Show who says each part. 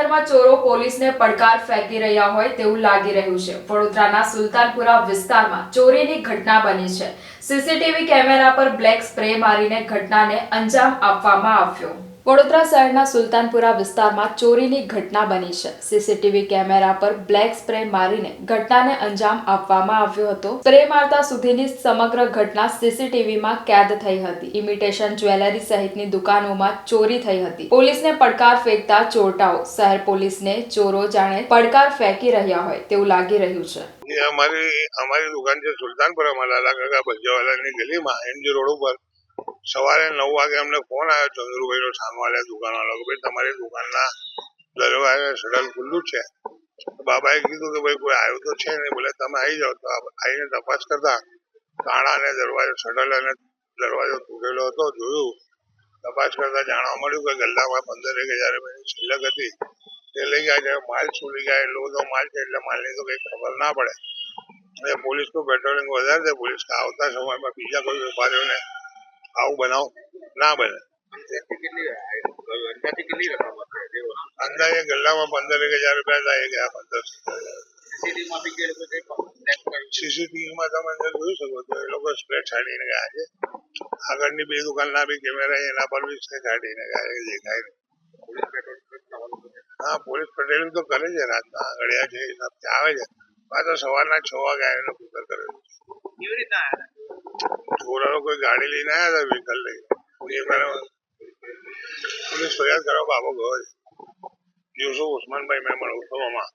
Speaker 1: શહેરમાં ચોરો પોલીસને પડકાર ફેંકી રહ્યા હોય તેવું લાગી રહ્યું છે. વડોદરાના સુલતાનપુરા વિસ્તારમાં ચોરીની ઘટના બની છે. સીસીટીવી કેમેરા પર બ્લેક સ્પ્રે મારીને ઘટનાને અંજામ આપવામાં આવ્યો. વડોદરા શહેરના સુલતાનપુરા વિસ્તારમાં ચોરીની ઘટના બની છે. સીસીટીવી કેમેરા પર બ્લેક સ્પ્રે મારીને ઘટનાને અંજામ આપવામાં આવ્યો હતો. સ્પ્રે મારતા સુધીની સમગ્ર ઘટના સીસીટીવીમાં કેદ થઈ હતી. ઇમિટેશન જ્વેલરી સહિતની દુકાનોમાં ચોરી થઈ હતી. પોલીસને પડકાર ફેંકતા ચોરટાઓ, શહેર પોલીસને ચોરો જાણે પડકાર ફેંકી રહ્યા હોય તેવું લાગી રહ્યું છે.
Speaker 2: અમારી અમારી દુકાન છે સુલતાનપુરામાં, લાલા કાકા ભજીયાવાલાની ગલીમાં એમજી રોડ ઉપર. સવારે નવ વાગે અમને ફોન આવ્યો ચંદ્રુભાઈ નો સામે દુકાન વાળો કે ભાઈ, તમારી દુકાનના દરવાજે શટલ ખુલ્લું છે. બાબાએ કીધું કે, ભાઈ, કોઈ આવ્યું તો છે નહીં. બોલે, તમે આવી જાઓ. તો આવીને તપાસ કરતા કાણા અને દરવાજો શટલ અને દરવાજો તૂટેલો હતો, જોયું. તપાસ કરતા જાણવા મળ્યું કે ગલ્લામાં પંદર એક હજાર રૂપિયાની છિલ્લક હતી. તે લઈ ગયા છે, માલ છૂલી ગયા એટલો બધો માલ છે, એટલે માલની તો કઈ ખબર ના પડે. એટલે પોલીસનું પેટ્રોલિંગ વધારે છે, પોલીસ આવતા સમયમાં બીજા કોઈ વેપારીઓને આવું બનાવ ના બને
Speaker 3: અંદાજે
Speaker 2: ગલ્લામાં પંદર એક હજાર રૂપિયા થાય ગયા પંદર. સીસીટીવીમાં તમે અંદર જોઈ શકો છો એ લોકો સ્પ્રે છાડીને ગયા છે આગળની બે દુકાનના બી કેમેરા એના પર બી સ્પ્રે છાડીને ગયા છે દેખાય. હા પોલીસ પેટ્રોલિંગ તો કરે છે રાતના આગળિયા છે હિસાબથી આવે છે પાછો સવારના છ વાગે આવીને કુકર કરે છે
Speaker 3: કેવી રીતના
Speaker 2: છોરાનો કોઈ ગાડી લઈને આવ્યા હતા વ્હીકલ લઈ બરાબર પોલીસ ફરિયાદ કરવા બાબો ગયો દિવસો ઉસ્માનભાઈ મેમણ ઉત્સવમાં